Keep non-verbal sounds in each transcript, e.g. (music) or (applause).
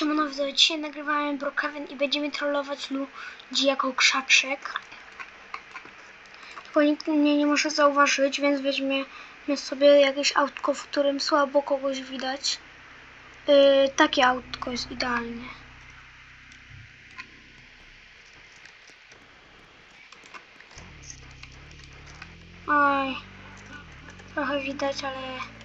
Siemano widzowie, dzisiaj nagrywamy Brookhaven i będziemy trollować ludzi jako krzaczek. Tylko nikt mnie nie może zauważyć, więc weźmiemy sobie jakieś autko, w którym słabo kogoś widać. Yy, takie autko jest idealne. Oj, trochę widać, ale...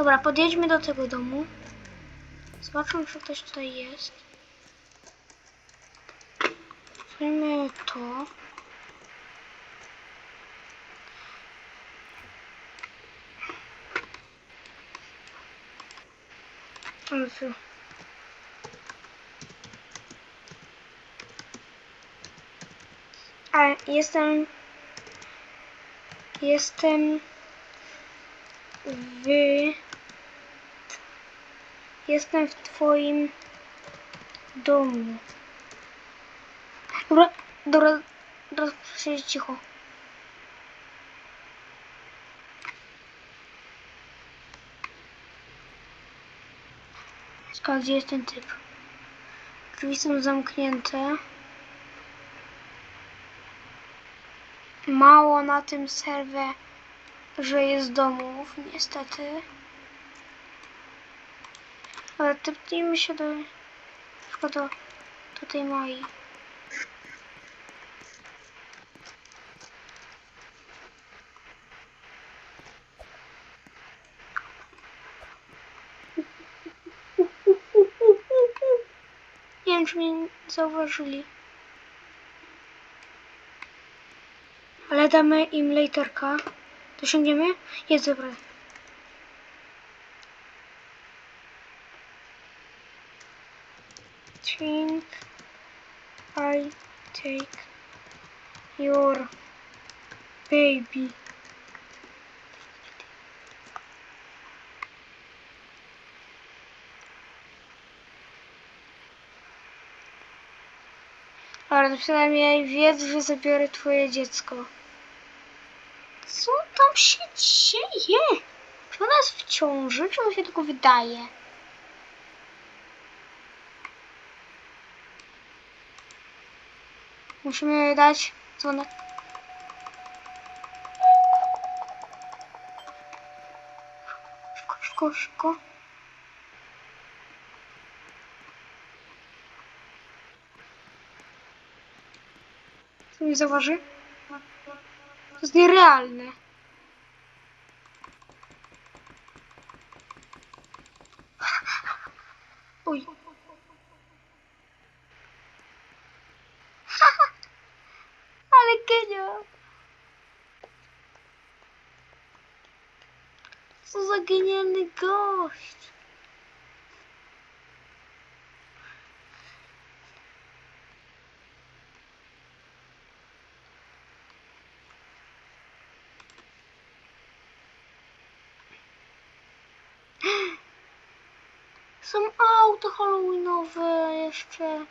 Dobra, podjedźmy do tego domu. Zobaczmy, czy ktoś tutaj jest. Weźmy to. Jezu. A jestem. Jestem w. Jestem w twoim domu. Dobra, dobra, dobra, siedzieć cicho. Skąd gdzie jest ten typ? Drzwi są zamknięte. Mało na tym serwie, że jest domów, niestety. Ale tepnijmy się do... na do, do tej Mai. Nie wiem, czy mnie zauważyli. Ale damy im lejterka. Dosiągniemy? Jest dobra. Think I take your baby. Ale przynajmniej wiedz, że zabiorę twoje dziecko. Co tam się dzieje? Czy ona jest w ciąży, czy mu się tylko wydaje? Musimy dać dzwonek. Szybko, szybko, szybko. Co mi zauważy? To jest nierealne. Oj. Ale genial. Co za genialny gość. (gasps) Są auta halloweenowe jeszcze.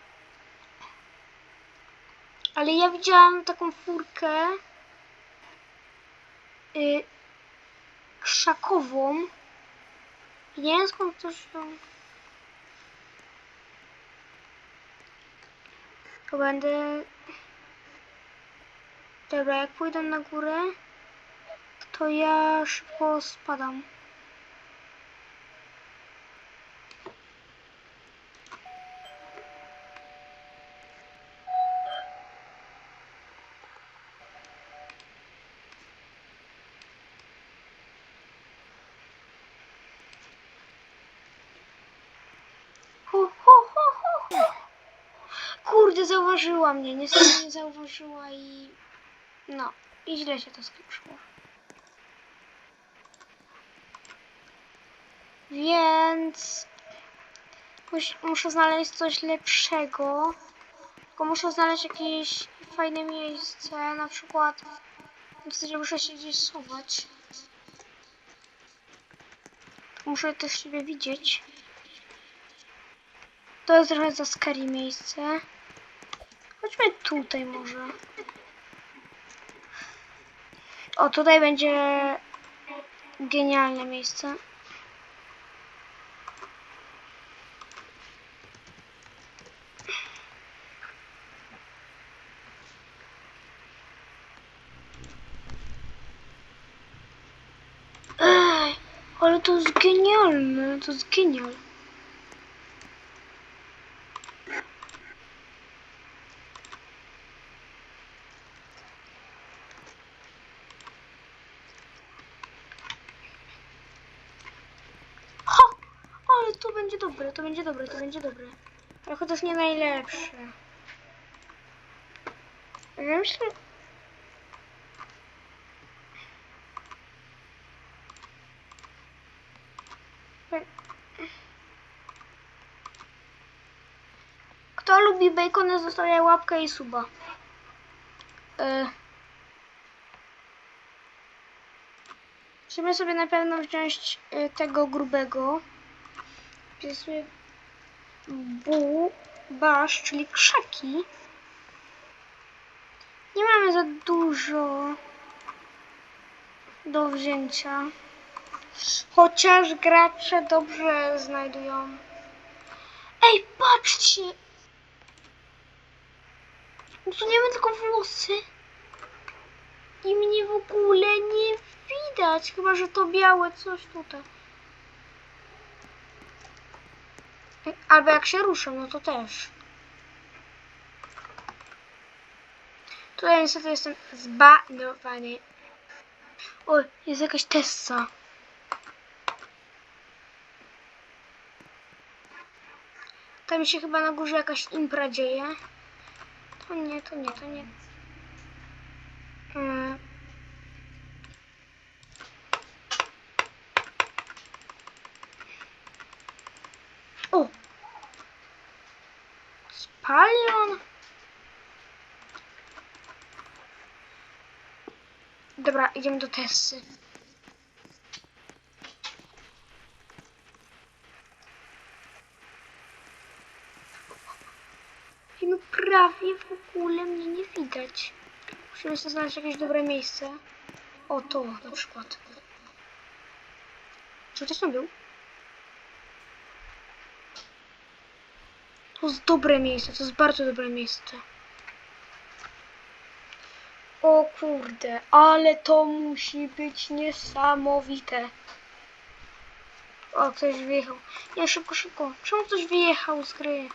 Ale ja widziałam taką furkę y, krzakową. Nie wiem skąd to się... To będę... Dobra, jak pójdę na górę, to ja szybko spadam. Kurde, zauważyła mnie. Niestety nie zauważyła i... No, i źle się to skończyło. Więc... mus- Muszę znaleźć coś lepszego. Tylko muszę znaleźć jakieś fajne miejsce. Na przykład... W zasadzie muszę się gdzieś schować. Muszę też siebie widzieć. To jest trochę za scary miejsce. Chodźmy tutaj może. O, tutaj będzie genialne miejsce. Ej, ale to jest genialne, to jest genial. Ho! Ale to będzie dobre, to będzie dobre, to będzie dobre. Ale chociaż nie najlepsze. Ja myślę... Kto lubi bacon, zostawia łapkę i suba. Y... Musimy sobie na pewno wziąć y, tego grubego. Pisuje bu, basz, czyli krzaki. Nie mamy za dużo do wzięcia. Chociaż gracze dobrze znajdują. Ej, patrzcie! Usuniemy tylko włosy. I mnie w ogóle nie widać. Chyba, że to białe coś tutaj. Ej, Albo jak się ruszę, no to też. Tutaj niestety jestem zbanowany. O, jest jakaś Tessa. Tam się chyba na górze jakaś impra dzieje. To nie, to nie, to nie. Mm. O! Spalion? Dobra, idziemy do Tessy. I no prawie w ogóle mnie nie widać. Musimy sobie znaleźć jakieś dobre miejsce. O, to na przykład. Czy ktoś tam był? To jest dobre miejsce, to jest bardzo dobre miejsce. O kurde, ale to musi być niesamowite. O, ktoś wyjechał. Nie, szybko, szybko. Czemu ktoś wyjechał z gry?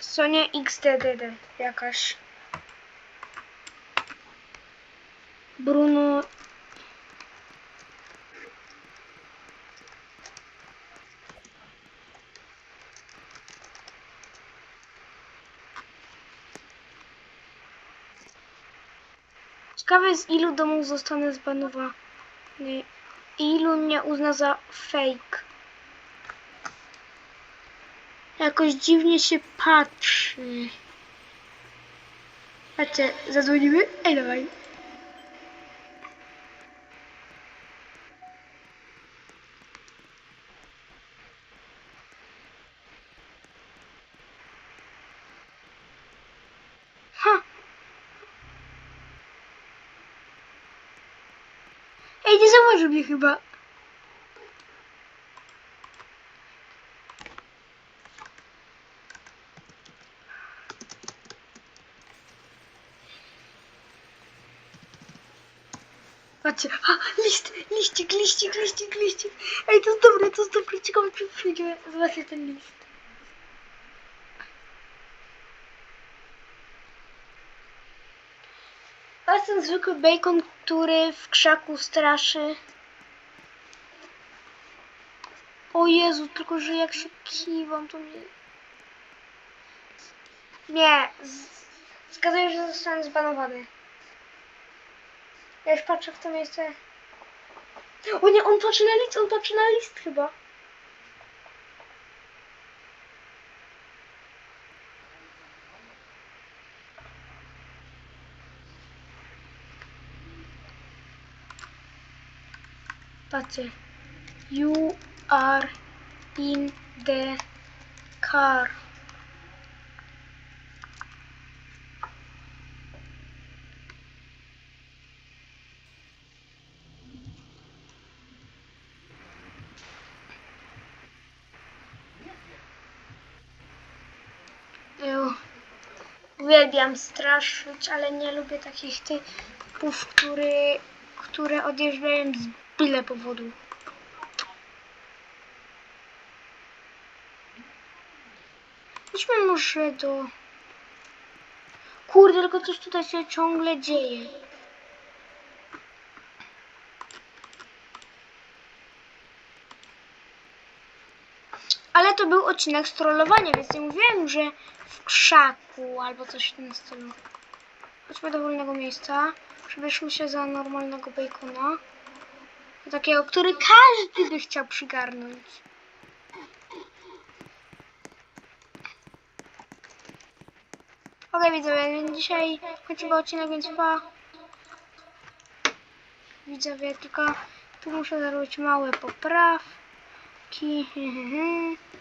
Sonia XDDD jakaś. Bruno. Ciekawe z ilu domów zostanę zbanowany. I ilu mnie uzna za fake. Jakoś dziwnie się patrzy. Patrzcie, zadzwonimy? Ej, dawaj. Ej, nie zauważył mnie chyba. Patrzcie, a, list, liścik, liścik, liścik, liścik. Ej, to jest dobre, to jest dobre, ciekawe, Zobaczcie ten zwykły bacon, który w krzaku straszy. O Jezu, tylko że jak się kiwam, to mnie... Nie, z... że zostanę zbanowany. Ja już patrzę w to miejsce. O nie, on patrzy na list, on patrzy na list chyba. Patrzcie. You are in the car. Uwielbiam straszyć, ale nie lubię takich typów, który, które odjeżdżają z byle powodu. Idźmy może do... Kurde, tylko coś tutaj się ciągle dzieje. Ale to był odcinek z trollowania, więc nie mówiłem, że w krzaku albo coś w tym stylu. Chodźmy do wolnego miejsca. Przebierzmy się za normalnego bacona. Takiego, który każdy by chciał przygarnąć. Okej, widzowie, więc dzisiaj kończymy odcinek, więc pa. Widzowie, tylko tu muszę zrobić małe poprawki. (laughs)